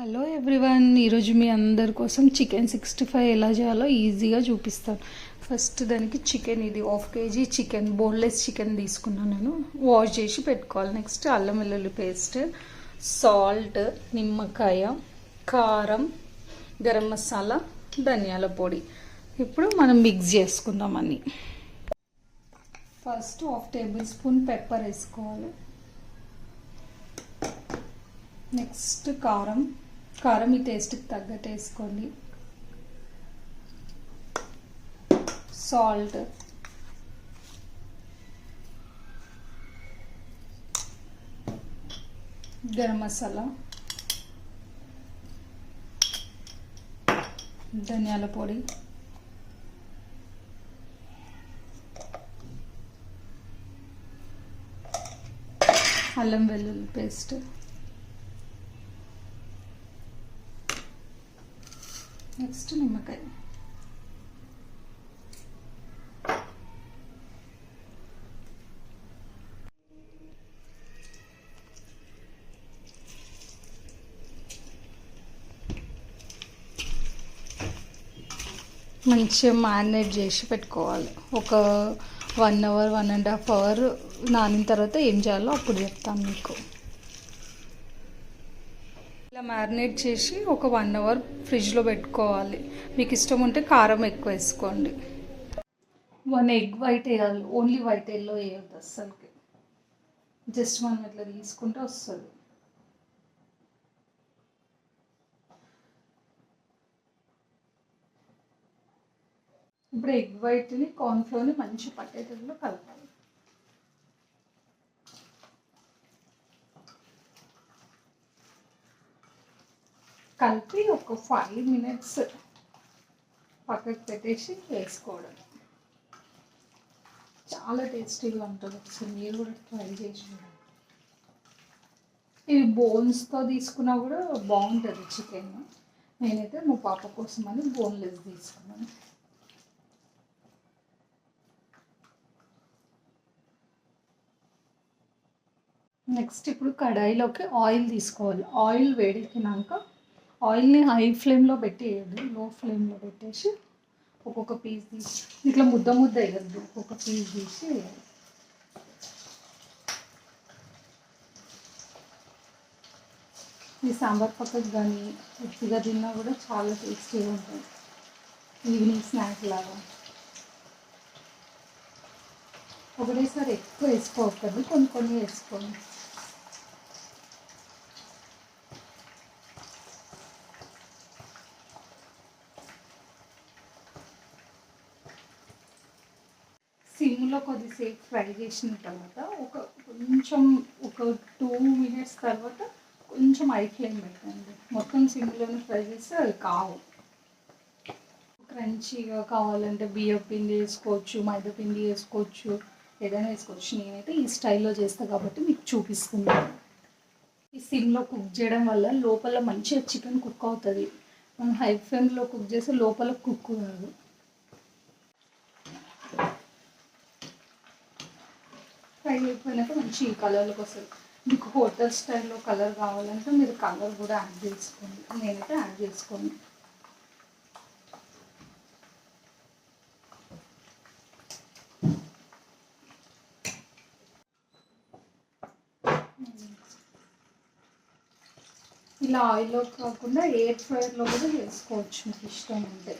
Hello everyone ఈరోజు మీ అందరి కోసం చికెన్ సిక్స్టీ ఫైవ్ ఎలా చేయాలో ఈజీగా చూపిస్తాను. ఫస్ట్ దానికి చికెన్ ఇది half KG chicken boneless chicken తీసుకున్నాను నేను. వాష్ చేసి పెట్టుకోవాలి. నెక్స్ట్ అల్లం వెల్లుల్లి పేస్ట్ సాల్ట్ నిమ్మకాయ కారం గరం మసాలా ధనియాల పొడి. ఇప్పుడు మనం మిక్స్ చేసుకుందాం అన్ని. First half tablespoon pepper వేసుకోవాలి. నెక్స్ట్ కారం కారం ఈ టేస్ట్కి తగ్గట్టు వేసుకోండి. సాల్ట్ గరం మసాలా. ధనియాల పొడి. అల్లం వెల్లుల్లి పేస్ట్. నెక్స్ట్ నిమ్మకాయ. మంచిగా మ్యారినేట్ చేసి పెట్టుకోవాలి. ఒక one hour one and half hour నానిన తర్వాత ఏం చేయాలో అప్పుడు చెప్తాను మీకు. ఇలా మ్యారినేట్ చేసి ఒక వన్ అవర్ ఫ్రిడ్జ్లో పెట్టుకోవాలి. మీకు ఇష్టం ఉంటే కారం ఎక్కువ వేసుకోండి. వన్ ఎగ్ వైట్ వేయాలి. ఓన్లీ వైట్ ఎల్లో వేయద్దు అస్సలకి. జస్ట్ మనం ఇట్లా తీసుకుంటే వస్తుంది. ఇప్పుడు ఎగ్ వైట్ని కార్న్ఫ్లోర్ని మంచి పట్టేటట్లు కలపాలి. కలిపి ఒక ఫైవ్ మినిట్స్ పక్కకు పెట్టేసి వేసుకోవడం. చాలా టేస్టీగా ఉంటుంది. ఒకసారి మీరు కూడా ట్రై చేసి ఇది ఇవి బోన్స్తో తీసుకున్నా కూడా బాగుంటుంది చికెన్. నేనైతే మా పాప కోసం అని బోన్లెస్ తీసుకున్నాను. నెక్స్ట్ ఇప్పుడు కడాయిలోకి ఆయిల్ తీసుకోవాలి. ఆయిల్ వేడెక్కినాక ఆయిల్ని హై ఫ్లేమ్లో పెట్టేయద్దు లో ఫ్లేమ్లో పెట్టేసి ఒక్కొక్క పీస్ తీసి ఇట్లా ముద్ద ముద్ద వేయద్దు. ఒక్కొక్క పీస్ తీసి వేయాలి ఈ సాంబార్ పక్కకు కానీ ఉత్తిగా తిన్నా కూడా చాలా టేస్టీగా ఉంటుంది. ఈవినింగ్ స్నాక్ లాగా. ఒకటేసారి ఎక్కువ వేసుకోవద్దు. కొన్ని కొన్ని వేసుకోండి. సిమ్లో కొద్దిసేపు ఫ్రై చేసిన తర్వాత ఒక కొంచెం ఒక టూ మినిట్స్ తర్వాత కొంచెం ఐ ఫ్లేమ్ పెట్టండి. మొత్తం సిమ్లోనే ఫ్రై చేస్తే అది కావు. క్రంచీగా కావాలంటే బియ్యం పిండి వేసుకోవచ్చు మైదా పిండి వేసుకోవచ్చు ఏదైనా వేసుకోవచ్చు. నేనైతే ఈ స్టైల్లో చేస్తాను కాబట్టి మీకు చూపిస్తున్నాను ఈ సిమ్లో కుక్ చేయడం వల్ల లోపల మంచిగా చికెన్ కుక్ అవుతుంది. మనం హై ఫ్లేమ్లో కుక్ చేస్తే లోపల కుక్ కాదు. ఫ్రై అయిపోయినాక మంచి ఈ కలర్లోకి వస్తుంది. మీకు హోటల్ స్టైల్లో కలర్ కావాలంటే మీరు కలర్ కూడా యాడ్ చేసుకోండి. నేనైతే యాడ్ చేసుకోండి ఇలా ఆయిల్లో కాకుండా ఎయిర్ ఫ్రైర్లో కూడా చేసుకోవచ్చు మీకు ఇష్టం ఉంటే.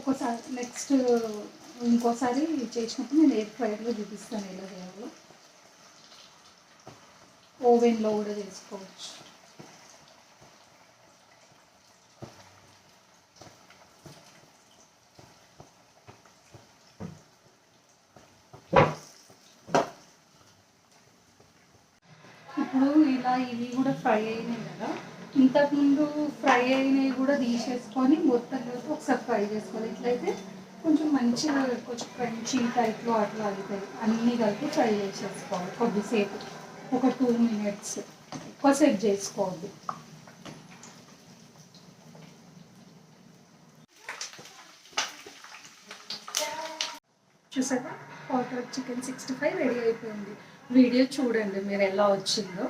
ఒకసారి నెక్స్ట్ ఇంకోసారి చేసినప్పుడు నేను ఎయిర్ ఫ్రైర్లో చూపిస్తాను ఎలా చేయాలో. ఓవెన్లో కూడా చేసుకోవచ్చు. ఇప్పుడు ఇలా ఇవి కూడా ఫ్రై అయినాయి కదా. ఇంతకుముందు ఫ్రై అయినవి కూడా తీసేసుకొని మొత్తం కలిపి ఒకసారి ఫ్రై చేసుకోవాలి. ఇట్లయితే కొంచెం మంచిగా కొంచెం క్రంచీ టైప్లో అట్లా అవుతాయి అన్నీ కలిపి ఫ్రై చేసేసుకోవాలి కొద్దిసేపు. ఒక టూ మినిట్స్ ఎక్కువసేపు చేసుకోవద్దు. చూసారా? కాటర్ చికెన్ సిక్స్టీ ఫైవ్ రెడీ అయిపోయింది. వీడియో చూడండి మీరు ఎలా వచ్చిందో.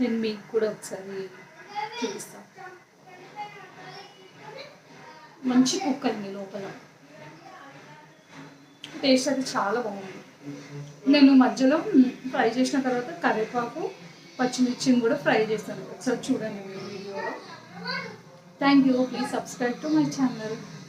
నేను మీకు కూడా ఒకసారి చూపిస్తాను మంచి కుక్ మీ లోపల. టేస్ట్ అది చాలా బాగుంది. నేను మధ్యలో ఫ్రై చేసిన తర్వాత కరివేపాకు పచ్చిమిర్చిని కూడా ఫ్రై చేస్తాను. ఒకసారి చూడండి మీ వీడియోలో. Thank you please subscribe to my channel